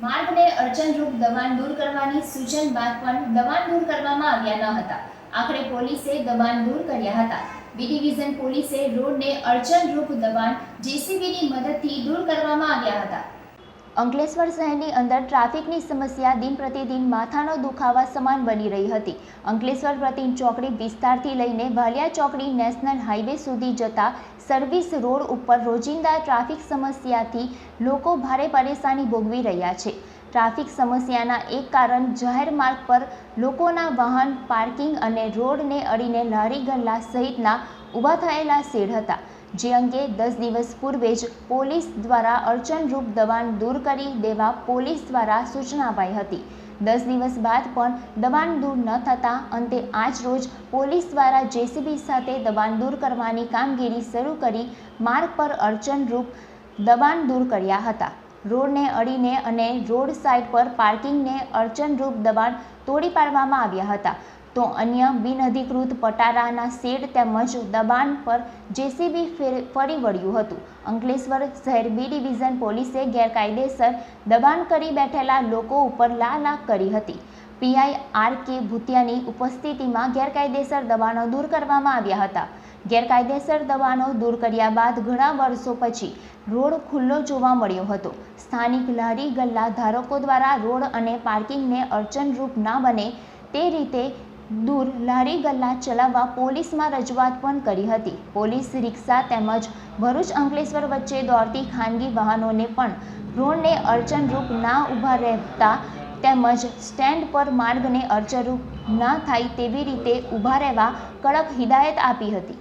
માર્ગને અડચણરૂપ દબાણ દૂર કરવાની સૂચન બાદ પણ દબાણ દૂર કરવામાં આવ્યા ન હતા. આખરે પોલીસે દબાણ દૂર કર્યા હતા. બી ડિવિઝન પોલીસે રોડને અડચણરૂપ દબાણ, જેસીબીની મદદથી દૂર કરવામાં આવ્યા હતા. અંકલેશ્વર શહેરની અંદર ટ્રાફિકની સમસ્યા દિન પ્રતિદિન માથાનો દુખાવા સમાન બની રહી હતી. અંકલેશ્વર પ્રતિમ ચોકડી વિસ્તારથી લઈને ભાલિયા ચોકડી નેશનલ હાઈવે સુધી જતા સર્વિસ રોડ ઉપર રોજિંદા ટ્રાફિક સમસ્યાથી લોકો ભારે પરેશાની ભોગવી રહ્યા છે. ટ્રાફિક સમસ્યાના એક કારણ જાહેર માર્ગ પર લોકોના વાહન, પાર્કિંગ અને રોડને અડીને લારી ગલ્લા સહિતના ઊભા થયેલા શેડ હતા. જે અંગે દસ દિવસ પૂર્વે જ પોલીસ દ્વારા અડચણરૂપ દબાણ દૂર કરી દેવા પોલીસ દ્વારા સૂચના અપાઈ હતી. દસ દિવસ બાદ પણ દબાણ દૂર ન થતાં અંતે આજ રોજ પોલીસ દ્વારા જેસીબી સાથે દબાણ દૂર કરવાની કામગીરી શરૂ કરી માર્ગ પર અડચણરૂપ દબાણ દૂર કર્યા હતા. રોડને અડીને અને રોડ સાઇડ પર પાર્કિંગને અડચણરૂપ દબાણ તોડી પાડવામાં આવ્યા હતા. તો અન્ય બિનઅધિકૃત પટારાના શેડ તેમજ દબાણ પર જેસીબી ફરી વળ્યું હતું. અંકલેશ્વર શહેર બી ડિવિઝન પોલીસે ગેરકાયદેસર દબાણ કરી બેઠેલા લોકો ઉપર લાલાક કરી હતી. પીઆઈ આર કે ભૂતિયાની ઉપસ્થિતિમાં ગેરકાયદેસર દબાણો દૂર કરવામાં આવ્યા હતા. ગેરકાયદેસર દબાણો દૂર કર્યા બાદ ઘણા વર્ષો પછી રોડ ખુલ્લો જોવા મળ્યો હતો. સ્થાનિક લારી ગલ્લા ધારકો દ્વારા રોડ અને પાર્કિંગને અડચણરૂપ ના બને તે રીતે દૂર લારી ગલ્લા ચલાવવા પોલીસમાં રજૂઆત પણ કરી હતી. પોલીસ રિક્ષા તેમજ ભરૂચ અંકલેશ્વર વચ્ચે દોડતી ખાનગી વાહનોને પણ રોડને અડચણરૂપ ના ઊભા રહેતા તેમજ સ્ટેન્ડ પર માર્ગને અડચણરૂપ ના થાય તેવી રીતે ઊભા રહેવા કડક હિદાયત આપી હતી.